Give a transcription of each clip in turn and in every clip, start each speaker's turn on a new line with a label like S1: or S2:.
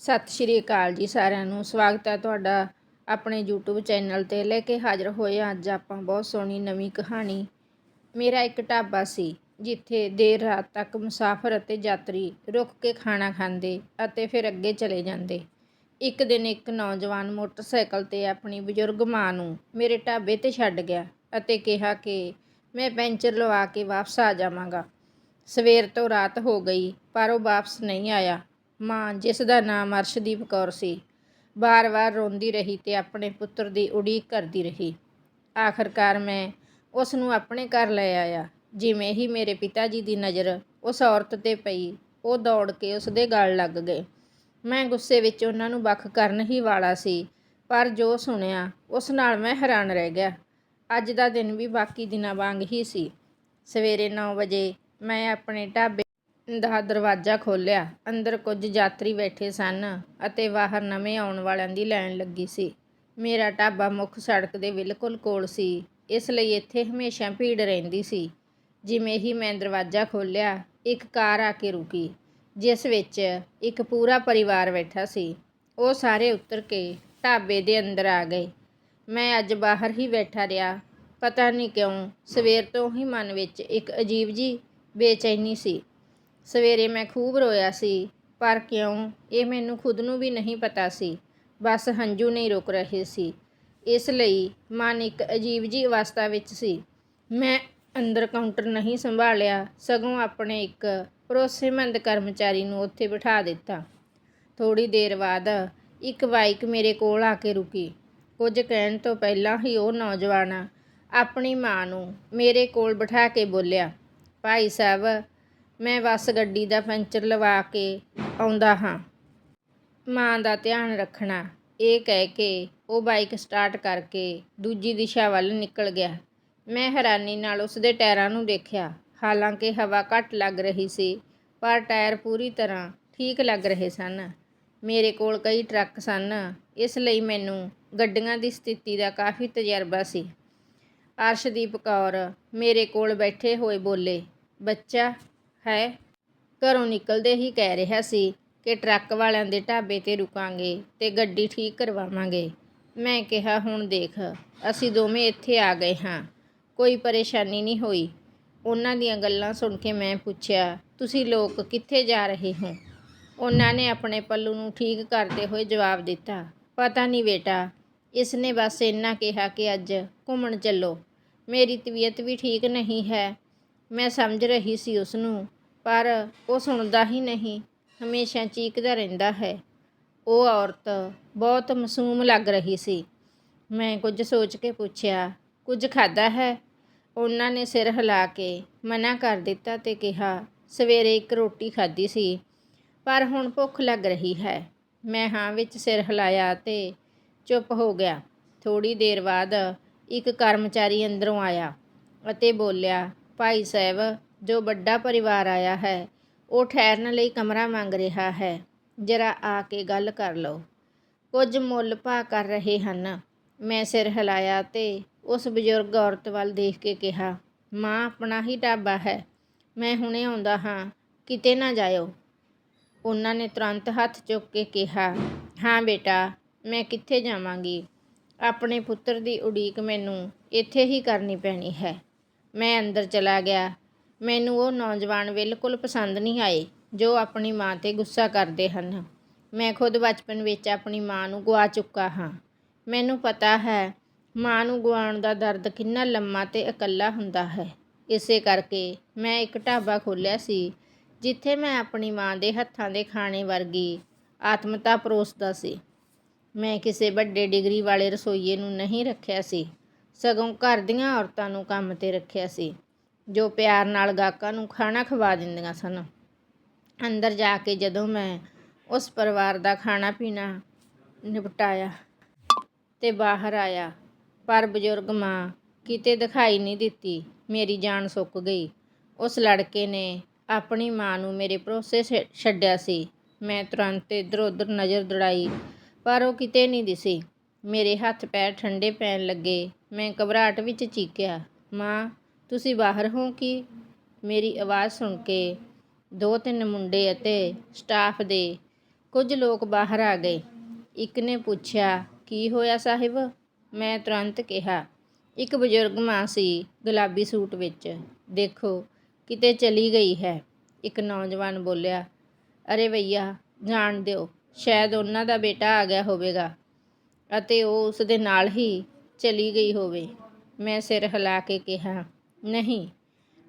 S1: ਸਤਿ ਸ਼੍ਰੀ ਅਕਾਲ ਜੀ ਸਾਰਿਆਂ ਨੂੰ। ਸਵਾਗਤ ਹੈ ਤੁਹਾਡਾ ਆਪਣੇ YouTube ਚੈਨਲ ਤੇ। ਲੈ ਕੇ ਹਾਜ਼ਰ ਹੋਏ ਹਾਂ ਅੱਜ ਆਪਾਂ ਬਹੁਤ ਸੋਹਣੀ ਨਵੀਂ ਕਹਾਣੀ। ਮੇਰਾ ਇੱਕ ਢਾਬਾ ਸੀ, ਜਿੱਥੇ ਦੇਰ ਰਾਤ ਤੱਕ ਮੁਸਾਫਰ ਅਤੇ ਯਾਤਰੀ ਰੁਕ ਕੇ ਖਾਣਾ ਖਾਂਦੇ ਅਤੇ ਫਿਰ ਅੱਗੇ ਚਲੇ ਜਾਂਦੇ। ਇੱਕ ਦਿਨ ਇੱਕ ਨੌਜਵਾਨ ਮੋਟਰਸਾਈਕਲ ਤੇ ਆਪਣੀ ਬਜ਼ੁਰਗ ਮਾਂ ਨੂੰ ਮੇਰੇ ਢਾਬੇ ਤੇ ਛੱਡ ਗਿਆ ਅਤੇ ਕਿਹਾ ਕਿ ਮੈਂ ਪੈਂਚਰ ਲਵਾ ਕੇ ਵਾਪਸ ਆ ਜਾਵਾਂਗਾ। ਸਵੇਰ ਤੋਂ ਰਾਤ ਹੋ ਗਈ, ਪਰ ਉਹ ਵਾਪਸ ਨਹੀਂ ਆਇਆ। ਮਾਂ, ਜਿਸ ਦਾ ਨਾਮ ਅਰਸ਼ਦੀਪ ਕੌਰ ਸੀ, ਵਾਰ-ਵਾਰ ਰੋਂਦੀ ਰਹੀ ਤੇ ਆਪਣੇ ਪੁੱਤਰ ਦੀ ਉਡੀਕ ਕਰਦੀ ਰਹੀ। ਆਖਰਕਾਰ ਮੈਂ ਉਸ ਨੂੰ ਆਪਣੇ ਘਰ ਲੈ ਆਇਆ। ਜਿਵੇਂ ਹੀ ਮੇਰੇ ਪਿਤਾ ਜੀ ਦੀ ਨਜ਼ਰ ਉਸ ਔਰਤ ਤੇ ਪਈ, ਉਹ ਦੌੜ ਕੇ ਉਸ ਦੇ ਗਲ ਲੱਗ ਗਏ। ਮੈਂ ਗੁੱਸੇ ਵਿੱਚ ਉਹਨਾਂ ਨੂੰ ਵੱਖ ਕਰਨ ਹੀ ਵਾਲਾ ਸੀ, ਪਰ ਜੋ ਸੁਣਿਆ, ਉਸ ਨਾਲ ਮੈਂ ਹੈਰਾਨ ਰਹਿ ਗਿਆ। ਅੱਜ ਦਾ ਦਿਨ ਵੀ ਬਾਕੀ ਦਿਨਾਂ ਵਾਂਗ ਹੀ ਸੀ। ਸਵੇਰੇ 9 ਵਜੇ ਮੈਂ ਆਪਣੇ ਢਾਬੇ ਦਾ ਦਰਵਾਜ਼ਾ ਖੋਲ੍ਹਿਆ। ਅੰਦਰ ਕੁਝ ਯਾਤਰੀ ਬੈਠੇ ਸਨ ਅਤੇ ਬਾਹਰ ਨਵੇਂ ਆਉਣ ਵਾਲਿਆਂ ਦੀ ਲਾਈਨ ਲੱਗੀ ਸੀ। ਮੇਰਾ ਢਾਬਾ ਮੁੱਖ ਸੜਕ ਦੇ ਬਿਲਕੁਲ ਕੋਲ ਸੀ। ਇਸ ਲਈ ਇੱਥੇ ਹਮੇਸ਼ਾ ਭੀੜ ਰਹਿੰਦੀ ਸੀ। ਜਿਵੇਂ ਹੀ ਮੈਂ ਦਰਵਾਜ਼ਾ ਖੋਲ੍ਹਿਆ, ਇੱਕ ਕਾਰ ਆ ਕੇ ਰੁਕੀ, ਜਿਸ ਵਿੱਚ ਇੱਕ ਪੂਰਾ ਪਰਿਵਾਰ ਬੈਠਾ ਸੀ। ਉਹ ਸਾਰੇ ਉਤਰ ਕੇ ਢਾਬੇ ਦੇ ਅੰਦਰ ਆ ਗਏ। ਮੈਂ ਅੱਜ ਬਾਹਰ ਹੀ ਬੈਠਾ ਰਿਹਾ। ਪਤਾ ਨਹੀਂ ਕਿਉਂ, ਸਵੇਰ ਤੋਂ ਹੀ ਮਨ ਵਿੱਚ ਇੱਕ ਅਜੀਬ ਜਿਹੀ ਬੇਚੈਨੀ ਸੀ। ਸਵੇਰੇ ਮੈਂ ਖੂਬ ਰੋਇਆ ਸੀ, ਪਰ ਕਿਉਂ? ਇਹ ਮੈਨੂੰ ਖੁਦ ਨੂੰ ਵੀ ਨਹੀਂ ਪਤਾ ਸੀ। ਬਸ ਹੰਝੂ ਨਹੀਂ ਰੁਕ ਰਹੇ ਸੀ। ਇਸ ਲਈ ਮਨ ਇੱਕ ਅਜੀਬ ਜੀ ਅਵਸਥਾ ਵਿੱਚ ਸੀ। ਮੈਂ ਅੰਦਰ ਕਾਊਂਟਰ ਨਹੀਂ ਸੰਭਾਲਿਆ, ਸਗੋਂ ਆਪਣੇ ਇੱਕ ਭਰੋਸੇਮੰਦ ਕਰਮਚਾਰੀ ਨੂੰ ਉੱਥੇ ਬਿਠਾ ਦਿੱਤਾ। ਥੋੜੀ ਦੇਰ ਬਾਅਦ ਇੱਕ ਬਾਈਕ ਮੇਰੇ ਕੋਲ ਆ ਕੇ ਰੁਕੀ। ਕੁਝ ਕਹਿਣ ਤੋਂ ਪਹਿਲਾਂ ਹੀ ਉਹ ਨੌਜਵਾਨ ਆਪਣੀ ਮਾਂ ਨੂੰ ਮੇਰੇ ਕੋਲ ਬਿਠਾ ਕੇ ਬੋਲਿਆ, ਭਾਈ ਸਾਹਿਬ ਮੈਂ ਬੱਸ ਗੱਡੀ ਦਾ ਪੈਂਚਰ ਲਵਾ ਕੇ ਆਉਂਦਾ ਹਾਂ। ਮਾਂ ਦਾ ਧਿਆਨ ਰੱਖਣਾ, ਇਹ ਕਹਿ ਕੇ ਉਹ ਬਾਈਕ ਸਟਾਰਟ ਕਰਕੇ ਦੂਜੀ ਦਿਸ਼ਾ ਵੱਲ ਨਿਕਲ ਗਿਆ। ਮੈਂ ਹੈਰਾਨੀ ਨਾਲ ਉਸ ਦੇ ਟਾਇਰਾਂ ਨੂੰ ਦੇਖਿਆ। ਹਾਲਾਂਕਿ ਹਵਾ ਘੱਟ ਲੱਗ ਰਹੀ ਸੀ, ਪਰ ਟਾਇਰ ਪੂਰੀ ਤਰ੍ਹਾਂ ਠੀਕ ਲੱਗ ਰਹੇ ਸਨ। ਮੇਰੇ ਕੋਲ ਕਈ ਟਰੱਕ ਸਨ, ਇਸ ਲਈ ਮੈਨੂੰ ਗੱਡੀਆਂ ਦੀ ਸਥਿਤੀ ਦਾ ਕਾਫੀ ਤਜਰਬਾ ਸੀ। ਅਰਸ਼ਦੀਪ ਕੌਰ ਮੇਰੇ ਕੋਲ ਬੈਠੇ ਹੋਏ ਬੋਲੇ, ਬੱਚਾ ਹੈ। ਘਰੋਂ ਨਿਕਲਦੇ ਹੀ ਕਹਿ ਰਿਹਾ ਸੀ ਕਿ ਟਰੱਕ ਵਾਲਿਆਂ ਦੇ ਢਾਬੇ ਤੇ ਰੁਕਾਂਗੇ ਤੇ ਗੱਡੀ ਠੀਕ ਕਰਵਾਵਾਂਗੇ। ਮੈਂ ਕਿਹਾ, ਹੁਣ ਦੇਖ, ਅਸੀਂ ਦੋਵੇਂ ਇੱਥੇ ਆ ਗਏ ਹਾਂ। ਕੋਈ ਪਰੇਸ਼ਾਨੀ ਨਹੀਂ ਹੋਈ। ਉਹਨਾਂ ਦੀਆਂ ਗੱਲਾਂ ਸੁਣ ਕੇ ਮੈਂ ਪੁੱਛਿਆ, ਤੁਸੀਂ ਲੋਕ ਕਿੱਥੇ ਜਾ ਰਹੇ ਹੋ? ਉਹਨਾਂ ਨੇ ਆਪਣੇ ਪੱਲੂ ਨੂੰ ਠੀਕ ਕਰਦੇ ਹੋਏ ਜਵਾਬ ਦਿੱਤਾ, ਪਤਾ ਨਹੀਂ ਬੇਟਾ ਇਸ ਨੇ ਬਸ ਇੰਨਾ ਕਿਹਾ ਕਿ ਅੱਜ ਘੁੰਮਣ ਚੱਲੋ। ਮੇਰੀ ਤਬੀਅਤ ਵੀ ਠੀਕ ਨਹੀਂ ਹੈ। ਮੈਂ ਸਮਝ ਰਹੀ ਸੀ ਉਸ ਨੂੰ ਪਰ ਉਹ ਸੁਣਦਾ ਹੀ ਨਹੀਂ, ਹਮੇਸ਼ਾ ਚੀਕਦਾ ਰਹਿੰਦਾ ਹੈ। ਉਹ ਔਰਤ ਬਹੁਤ ਮਾਸੂਮ ਲੱਗ ਰਹੀ ਸੀ। ਮੈਂ ਕੁਝ ਸੋਚ ਕੇ ਪੁੱਛਿਆ, ਕੁਝ ਖਾਦਾ ਹੈ? ਉਹਨਾਂ ਨੇ ਸਿਰ ਹਿਲਾ ਕੇ ਮਨਾ ਕਰ ਦਿੱਤਾ ਤੇ ਕਿਹਾ, ਸਵੇਰੇ ਇੱਕ ਰੋਟੀ ਖਾਧੀ ਸੀ, ਪਰ ਹੁਣ ਭੁੱਖ ਲੱਗ ਰਹੀ ਹੈ। ਮੈਂ ਹਾਂ ਵਿੱਚ ਸਿਰ ਹਿਲਾਇਆ ਤੇ ਚੁੱਪ ਹੋ ਗਿਆ। ਥੋੜੀ ਦੇਰ ਬਾਅਦ ਇੱਕ ਕਰਮਚਾਰੀ ਅੰਦਰੋਂ ਆਇਆ ਅਤੇ ਬੋਲਿਆ, ਭਾਈ ਸਾਹਿਬ ਜੋ ਵੱਡਾ ਪਰਿਵਾਰ ਆਇਆ ਹੈ, ਉਹ ਠਹਿਰਨ ਲਈ ਕਮਰਾ ਮੰਗ ਰਿਹਾ ਹੈ। ਜਰਾ ਆ ਕੇ ਗੱਲ ਕਰ ਲਓ। ਕੁਝ ਮੁੱਲ ਭਾ ਕਰ ਰਹੇ ਹਨ। ਮੈਂ ਸਿਰ ਹਿਲਾਇਆ ਤੇ ਉਸ ਬਜ਼ੁਰਗ ਔਰਤ ਵੱਲ ਦੇਖ ਕੇ ਕਿਹਾ, ਮਾਂ, ਆਪਣਾ ਹੀ ਢਾਬਾ ਹੈ। ਮੈਂ ਹੁਣੇ ਆਉਂਦਾ ਹਾਂ। ਕਿਤੇ ਨਾ ਜਾਇਓ। ਉਹਨਾਂ ਨੇ ਤੁਰੰਤ ਹੱਥ ਚੁੱਕ ਕੇ ਕਿਹਾ, ਹਾਂ ਬੇਟਾ, ਮੈਂ ਕਿੱਥੇ ਜਾਵਾਂਗੀ? ਆਪਣੇ ਪੁੱਤਰ ਦੀ ਉਡੀਕ ਮੈਨੂੰ ਇੱਥੇ ਹੀ ਕਰਨੀ ਪੈਣੀ ਹੈ। ਮੈਂ ਅੰਦਰ ਚਲਾ ਗਿਆ। ਮੈਨੂੰ ਉਹ ਨੌਜਵਾਨ ਬਿਲਕੁਲ ਪਸੰਦ ਨਹੀਂ ਆਏ, ਜੋ ਆਪਣੀ ਮਾਂ ਤੇ ਗੁੱਸਾ ਕਰਦੇ ਹਨ। ਮੈਂ ਖੁਦ ਬਚਪਨ ਵਿੱਚ ਆਪਣੀ ਮਾਂ ਨੂੰ ਗੁਆ ਚੁੱਕਾ ਹਾਂ। ਮੈਨੂੰ ਪਤਾ ਹੈ, ਮਾਂ ਨੂੰ ਗੁਆਉਣ ਦਾ ਦਰਦ ਕਿੰਨਾ ਲੰਮਾ ਤੇ ਇਕੱਲਾ ਹੁੰਦਾ ਹੈ। ਇਸੇ ਕਰਕੇ ਮੈਂ ਇੱਕ ਢਾਬਾ ਖੋਲ੍ਹਿਆ ਸੀ, ਜਿੱਥੇ ਮੈਂ ਆਪਣੀ ਮਾਂ ਦੇ ਹੱਥਾਂ ਦੇ ਖਾਣੇ ਵਰਗੀ ਆਤਮਤਾ ਪਰੋਸਦਾ ਸੀ। ਮੈਂ ਕਿਸੇ ਵੱਡੇ ਡਿਗਰੀ ਵਾਲੇ ਰਸੋਈਏ ਨੂੰ ਨਹੀਂ ਰੱਖਿਆ ਸੀ, ਸਗੋਂ ਘਰ ਦੀਆਂ ਔਰਤਾਂ ਨੂੰ ਕੰਮ ਤੇ ਰੱਖਿਆ ਸੀ। ਜੋ ਪਿਆਰ ਨਾਲ ਗਾਹਕਾਂ ਨੂੰ ਖਾਣਾ ਖਵਾ ਦਿੰਦੀਆਂ ਸਨ। ਅੰਦਰ ਜਾ ਕੇ ਜਦੋਂ ਮੈਂ ਉਸ ਪਰਿਵਾਰ ਦਾ ਖਾਣਾ ਪੀਣਾ ਨਿਪਟਾਇਆ ਤੇ ਬਾਹਰ ਆਇਆ, ਪਰ ਬਜ਼ੁਰਗ ਮਾਂ ਕਿਤੇ ਦਿਖਾਈ ਨਹੀਂ ਦਿੱਤੀ। ਮੇਰੀ ਜਾਨ ਸੁੱਕ ਗਈ। ਉਸ ਲੜਕੇ ਨੇ ਆਪਣੀ ਮਾਂ ਨੂੰ ਮੇਰੇ ਭਰੋਸੇ ਛ- ਛੱਡਿਆ ਸੀ। ਮੈਂ ਤੁਰੰਤ ਇੱਧਰ ਉੱਧਰ ਨਜ਼ਰ ਦੌੜਾਈ, ਪਰ ਉਹ ਕਿਤੇ ਨਹੀਂ ਦਿਸੀ। ਮੇਰੇ ਹੱਥ ਪੈਰ ਠੰਡੇ ਪੈਣ ਲੱਗੇ। ਮੈਂ ਘਬਰਾਹਟ ਵਿੱਚ ਚੀਕਿਆ, ਮਾਂ ਤੁਸੀਂ ਬਾਹਰ ਹੋ ਕੀ? ਮੇਰੀ ਆਵਾਜ਼ ਸੁਣ ਕੇ ਦੋ ਤਿੰਨ ਮੁੰਡੇ ਅਤੇ ਸਟਾਫ ਦੇ ਕੁਝ ਲੋਕ ਬਾਹਰ ਆ ਗਏ। ਇੱਕ ਨੇ ਪੁੱਛਿਆ, ਕੀ ਹੋਇਆ ਸਾਹਿਬ? ਮੈਂ ਤੁਰੰਤ ਕਿਹਾ, ਇੱਕ ਬਜ਼ੁਰਗ ਮਾਂ ਸੀ ਗੁਲਾਬੀ ਸੂਟ ਵਿੱਚ। ਦੇਖੋ, ਕਿਤੇ ਚਲੀ ਗਈ ਹੈ। ਇੱਕ ਨੌਜਵਾਨ ਬੋਲਿਆ, ਅਰੇ ਭਈਆ, ਜਾਣ ਦਿਓ, ਸ਼ਾਇਦ ਉਹਨਾਂ ਦਾ ਬੇਟਾ ਆ ਗਿਆ ਹੋਵੇਗਾ ਅਤੇ ਉਹ ਉਸ ਦੇ ਨਾਲ ਹੀ ਚਲੀ ਗਈ ਹੋਵੇ। ਮੈਂ ਸਿਰ ਹਿਲਾ ਕੇ ਕਿਹਾ ਨਹੀਂ,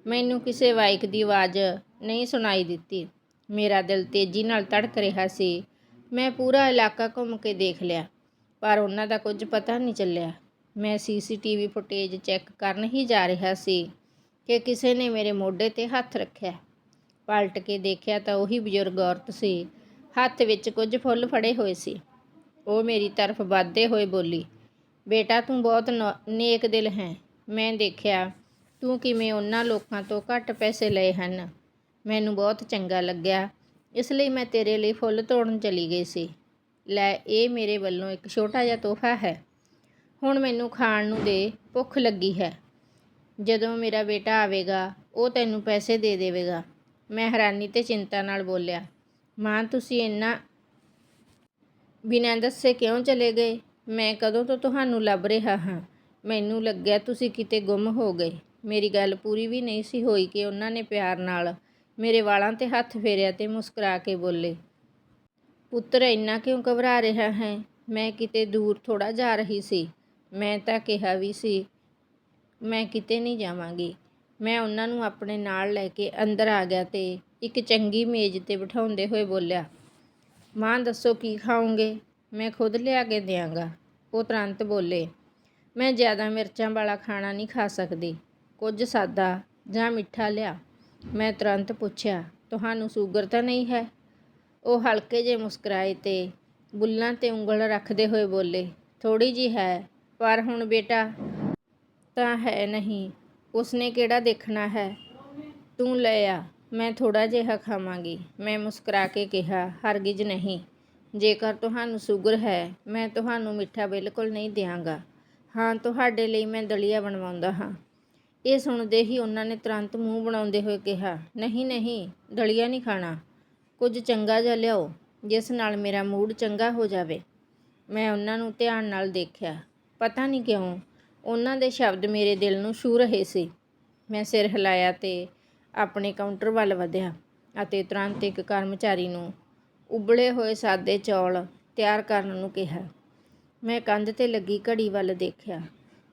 S1: ਮੈਨੂੰ ਕਿਸੇ ਬਾਈਕ ਦੀ ਆਵਾਜ਼ ਨਹੀਂ ਸੁਣਾਈ ਦਿੱਤੀ। ਮੇਰਾ ਦਿਲ ਤੇਜ਼ੀ ਨਾਲ ਧੜਕ ਰਿਹਾ ਸੀ। ਮੈਂ ਪੂਰਾ ਇਲਾਕਾ ਘੁੰਮ ਕੇ ਦੇਖ ਲਿਆ, ਪਰ ਉਹਨਾਂ ਦਾ ਕੁਝ ਪਤਾ ਨਹੀਂ ਚੱਲਿਆ। ਮੈਂ ਸੀਸੀਟੀਵੀ ਫੁਟੇਜ ਚੈੱਕ ਕਰਨ ਹੀ ਜਾ ਰਿਹਾ ਸੀ ਕਿ ਕਿਸੇ ਨੇ ਮੇਰੇ ਮੋਢੇ ਤੇ ਹੱਥ ਰੱਖਿਆ। ਪਲਟ ਕੇ ਦੇਖਿਆ ਤਾਂ ਉਹੀ ਬਜ਼ੁਰਗ ਔਰਤ ਸੀ। ਹੱਥ ਵਿੱਚ ਕੁਝ ਫੁੱਲ ਫੜੇ ਹੋਏ ਸੀ। ਉਹ ਮੇਰੀ ਤਰਫ ਵੱਧਦੇ ਹੋਏ ਬੋਲੀ, ਬੇਟਾ, ਤੂੰ ਬਹੁਤ ਨੌ- ਨੇਕ ਦਿਲ ਹੈ। ਮੈਂ ਦੇਖਿਆ ਤੂੰ ਕਿਵੇਂ ਉਹਨਾਂ ਲੋਕਾਂ ਤੋਂ ਘੱਟ ਪੈਸੇ ਲਏ ਹਨ? ਮੈਨੂੰ ਬਹੁਤ ਚੰਗਾ ਲੱਗਿਆ। ਇਸ ਲਈ ਮੈਂ ਤੇਰੇ ਲਈ ਫੁੱਲ ਤੋੜਨ ਚਲੀ ਗਈ ਸੀ। ਲੈ, ਇਹ ਮੇਰੇ ਵੱਲੋਂ ਇੱਕ ਛੋਟਾ ਜਿਹਾ ਤੋਹਫਾ ਹੈ। ਹੁਣ ਮੈਨੂੰ ਖਾਣ ਨੂੰ ਦੇ, ਭੁੱਖ ਲੱਗੀ ਹੈ। ਜਦੋਂ ਮੇਰਾ ਬੇਟਾ ਆਵੇਗਾ, ਉਹ ਤੈਨੂੰ ਪੈਸੇ ਦੇ ਦੇਵੇਗਾ। ਮੈਂ ਹੈਰਾਨੀ ਤੇ ਚਿੰਤਾ ਨਾਲ ਬੋਲਿਆ, ਮਾਂ, ਤੁਸੀਂ ਇੰਨਾ ਬਿਨਾਂ ਦੱਸੇ ਕਿਉਂ ਚਲੇ ਗਏ? ਮੈਂ ਕਦੋਂ ਤੋਂ ਤੁਹਾਨੂੰ ਲੱਭ ਰਿਹਾ ਹਾਂ? ਮੈਨੂੰ ਲੱਗਿਆ ਤੁਸੀਂ ਕਿਤੇ ਗੁੰਮ ਹੋ ਗਏ। ਮੇਰੀ ਗੱਲ ਪੂਰੀ ਵੀ ਨਹੀਂ ਸੀ ਹੋਈ ਕਿ ਉਹਨਾਂ ਨੇ ਪਿਆਰ ਨਾਲ ਮੇਰੇ ਵਾਲਾਂ ਤੇ ਹੱਥ ਫੇਰਿਆ ਤੇ ਮੁਸਕਰਾ ਕੇ ਬੋਲੇ, ਪੁੱਤਰ, ਇੰਨਾ ਕਿਉਂ ਘਬਰਾ ਰਿਹਾ ਹੈ? ਮੈਂ ਕਿਤੇ ਦੂਰ ਥੋੜਾ ਜਾ ਰਹੀ ਸੀ। ਮੈਂ ਤਾਂ ਕਿਹਾ ਵੀ ਸੀ, ਮੈਂ ਕਿਤੇ ਨਹੀਂ ਜਾਵਾਂਗੀ। ਮੈਂ ਉਹਨਾਂ ਨੂੰ ਆਪਣੇ ਨਾਲ ਲੈ ਕੇ ਅੰਦਰ ਆ ਗਿਆ ਤੇ ਇੱਕ ਚੰਗੀ ਮੇਜ਼ ਤੇ ਬਿਠਾਉਂਦੇ ਹੋਏ ਬੋਲਿਆ, ਮਾਂ, ਦੱਸੋ ਕੀ ਖਾਓਗੇ? ਮੈਂ ਖੁਦ ਲਿਆ ਕੇ ਦਿਆਂਗਾ। ਉਹ ਤੁਰੰਤ ਬੋਲੇ, ਮੈਂ ਜ਼ਿਆਦਾ ਮਿਰਚਾਂ ਵਾਲਾ ਖਾਣਾ ਨਹੀਂ ਖਾ ਸਕਦੀ। ਕੁਝ ਸਾਦਾ ਜਾਂ ਮਿੱਠਾ ਲਿਆ। ਮੈਂ ਤੁਰੰਤ ਪੁੱਛਿਆ, ਤੁਹਾਨੂੰ ਸ਼ੂਗਰ ਤਾਂ ਨਹੀਂ ਹੈ? ਉਹ ਹਲਕੇ ਜਿਹੇ ਮੁਸਕਰਾਏ ਤੇ ਬੁੱਲਾਂ ਤੇ ਉਂਗਲ ਰੱਖਦੇ ਹੋਏ ਬੋਲੇ ਥੋੜੀ ਜੀ ਹੈ, ਪਰ ਹੁਣ ਬੇਟਾ ਤਾਂ ਹੈ ਨਹੀਂ। ਉਸਨੇ ਕਿਹੜਾ ਦੇਖਣਾ ਹੈ? ਤੂੰ ਲੈ ਆ, ਮੈਂ ਥੋੜਾ ਜਿਹਾ ਖਾਵਾਂਗੀ। ਮੈਂ ਮੁਸਕਰਾ ਕੇ ਕਿਹਾ, ਹਰਗਿਜ਼ ਨਹੀਂ। ਜੇਕਰ ਤੁਹਾਨੂੰ ਸ਼ੂਗਰ ਹੈ, ਮੈਂ ਤੁਹਾਨੂੰ ਮਿੱਠਾ ਬਿਲਕੁਲ ਨਹੀਂ ਦਿਆਂਗਾ। ਹਾਂ, ਤੁਹਾਡੇ ਲਈ ਮੈਂ ਦਲੀਆ ਬਣਵਾਉਂਦਾ ਹਾਂ। ਇਹ ਸੁਣਦੇ ਹੀ ਉਹਨਾਂ ਨੇ ਤੁਰੰਤ ਮੂੰਹ ਬਣਾਉਂਦੇ ਹੋਏ ਕਿਹਾ, ਨਹੀਂ ਨਹੀਂ, ਦਲੀਆ ਨਹੀਂ ਖਾਣਾ। ਕੁਝ ਚੰਗਾ ਜਿਹਾ ਲਿਆਓ, ਜਿਸ ਨਾਲ ਮੇਰਾ ਮੂਡ ਚੰਗਾ ਹੋ ਜਾਵੇ। ਮੈਂ ਉਹਨਾਂ ਨੂੰ ਧਿਆਨ ਨਾਲ ਦੇਖਿਆ। ਪਤਾ ਨਹੀਂ ਕਿਉਂ, ਉਹਨਾਂ ਦੇ ਸ਼ਬਦ ਮੇਰੇ ਦਿਲ ਨੂੰ ਛੂ ਰਹੇ ਸੀ। ਮੈਂ ਸਿਰ ਹਿਲਾਇਆ ਤੇ ਆਪਣੇ ਕਾਊਂਟਰ ਵੱਲ ਵਧਿਆ ਅਤੇ ਤੁਰੰਤ ਇੱਕ ਕਰਮਚਾਰੀ ਨੂੰ ਉਬਲੇ ਹੋਏ ਸਾਦੇ ਚੌਲ ਤਿਆਰ ਕਰਨ ਨੂੰ ਕਿਹਾ। ਮੈਂ ਕੰਧ ਤੇ ਲੱਗੀ ਘੜੀ ਵੱਲ ਦੇਖਿਆ।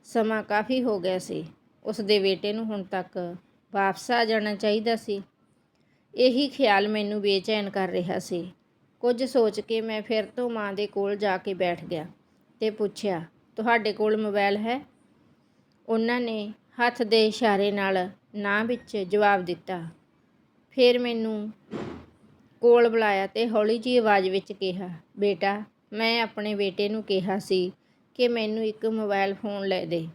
S1: ਸਮਾਂ ਕਾਫੀ ਹੋ ਗਿਆ ਸੀ। ਉਸ ਦੇ ਬੇਟੇ ਨੂੰ ਹੁਣ ਤੱਕ ਵਾਪਸ ਆ ਜਾਣਾ ਚਾਹੀਦਾ ਸੀ। ਇਹੀ ਖਿਆਲ ਮੈਨੂੰ ਬੇਚੈਨ ਕਰ ਰਿਹਾ ਸੀ। ਕੁਝ ਸੋਚ ਕੇ ਮੈਂ ਫਿਰ ਤੋਂ ਮਾਂ ਦੇ ਕੋਲ ਜਾ ਕੇ ਬੈਠ ਗਿਆ ਤੇ ਪੁੱਛਿਆ, ਤੁਹਾਡੇ ਕੋਲ ਮੋਬਾਈਲ ਹੈ? ਉਹਨਾਂ ਨੇ ਹੱਥ ਦੇ ਇਸ਼ਾਰੇ ਨਾਲ ਨਾ ਵਿੱਚ ਜਵਾਬ ਦਿੱਤਾ। ਫਿਰ ਮੈਨੂੰ ਕੋਲ ਬੁਲਾਇਆ ਤੇ ਹੌਲੀ ਜਿਹੀ ਆਵਾਜ਼ ਵਿੱਚ ਕਿਹਾ, ਬੇਟਾ, ਮੈਂ ਆਪਣੇ ਬੇਟੇ ਨੂੰ ਕਿਹਾ ਸੀ ਕਿ ਮੈਨੂੰ ਇੱਕ ਮੋਬਾਈਲ ਫੋਨ ਲੈ ਦੇ।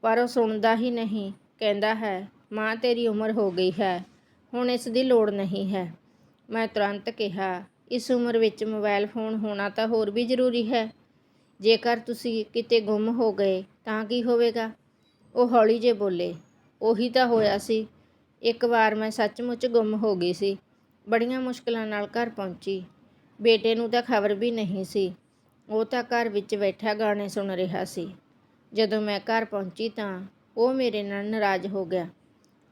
S1: ਪਰ ਉਹ ਸੁਣਦਾ ਹੀ ਨਹੀਂ, ਕਹਿੰਦਾ ਹੈ, ਮਾਂ ਤੇਰੀ ਉਮਰ ਹੋ ਗਈ ਹੈ, ਹੁਣ ਇਸ ਦੀ ਲੋੜ ਨਹੀਂ ਹੈ। ਮੈਂ ਤੁਰੰਤ ਕਿਹਾ, ਇਸ ਉਮਰ ਵਿੱਚ ਮੋਬਾਈਲ ਫੋਨ ਹੋਣਾ ਤਾਂ ਹੋਰ ਵੀ ਜ਼ਰੂਰੀ ਹੈ। ਜੇਕਰ ਤੁਸੀਂ ਕਿਤੇ ਗੁੰਮ ਹੋ ਗਏ, ਤਾਂ ਕੀ ਹੋਵੇਗਾ? ਉਹ ਹੌਲੀ ਜਿਹੇ ਬੋਲੇ, ਉਹੀ ਤਾਂ ਹੋਇਆ ਸੀ। ਇੱਕ ਵਾਰ ਮੈਂ ਸੱਚਮੁੱਚ ਗੁੰਮ ਹੋ ਗਈ ਸੀ। ਬੜੀਆਂ ਮੁਸ਼ਕਲਾਂ ਨਾਲ ਘਰ ਪਹੁੰਚੀ। ਬੇਟੇ ਨੂੰ ਤਾਂ ਖਬਰ ਵੀ ਨਹੀਂ ਸੀ। ਉਹ ਤਾਂ ਘਰ ਵਿੱਚ ਬੈਠਾ ਗਾਣੇ ਸੁਣ ਰਿਹਾ ਸੀ। ਜਦੋਂ ਮੈਂ ਘਰ ਪਹੁੰਚੀ ਤਾਂ ਉਹ ਮੇਰੇ ਨਾਲ ਨਾਰਾਜ਼ ਹੋ ਗਿਆ।